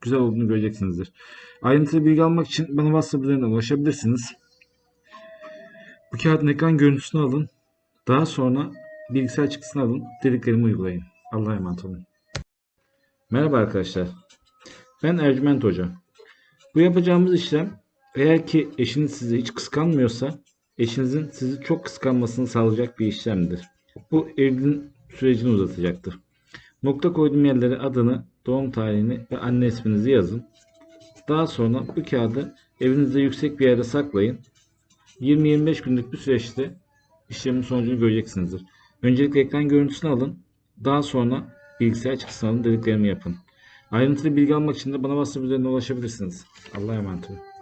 güzel olduğunu göreceksinizdir. Ayrıntılı bilgi almak için bana WhatsApp üzerinden ulaşabilirsiniz. Bu kağıdın ekran görüntüsünü alın. Daha sonra bilgisayar çıktısını alın. Dediklerimi uygulayın. Allah'a emanet olun. Merhaba arkadaşlar. Ben Ercüment Hoca. Bu yapacağımız işlem eğer ki eşiniz sizi hiç kıskanmıyorsa eşinizin sizi çok kıskanmasını sağlayacak bir işlemdir. Bu evliliğin sürecini uzatacaktır. Nokta koyduğum yerlere adını, doğum tarihini ve anne isminizi yazın. Daha sonra bu kağıdı evinizde yüksek bir yerde saklayın. 20-25 günlük bir süreçte işlemin sonucunu göreceksinizdir. Öncelikle ekran görüntüsünü alın. Daha sonra bilgisayar çıktısını alın dediklerimi yapın. Ayrıntılı bilgi almak için de bana WhatsApp üzerinden ulaşabilirsiniz. Allah'a emanet olun.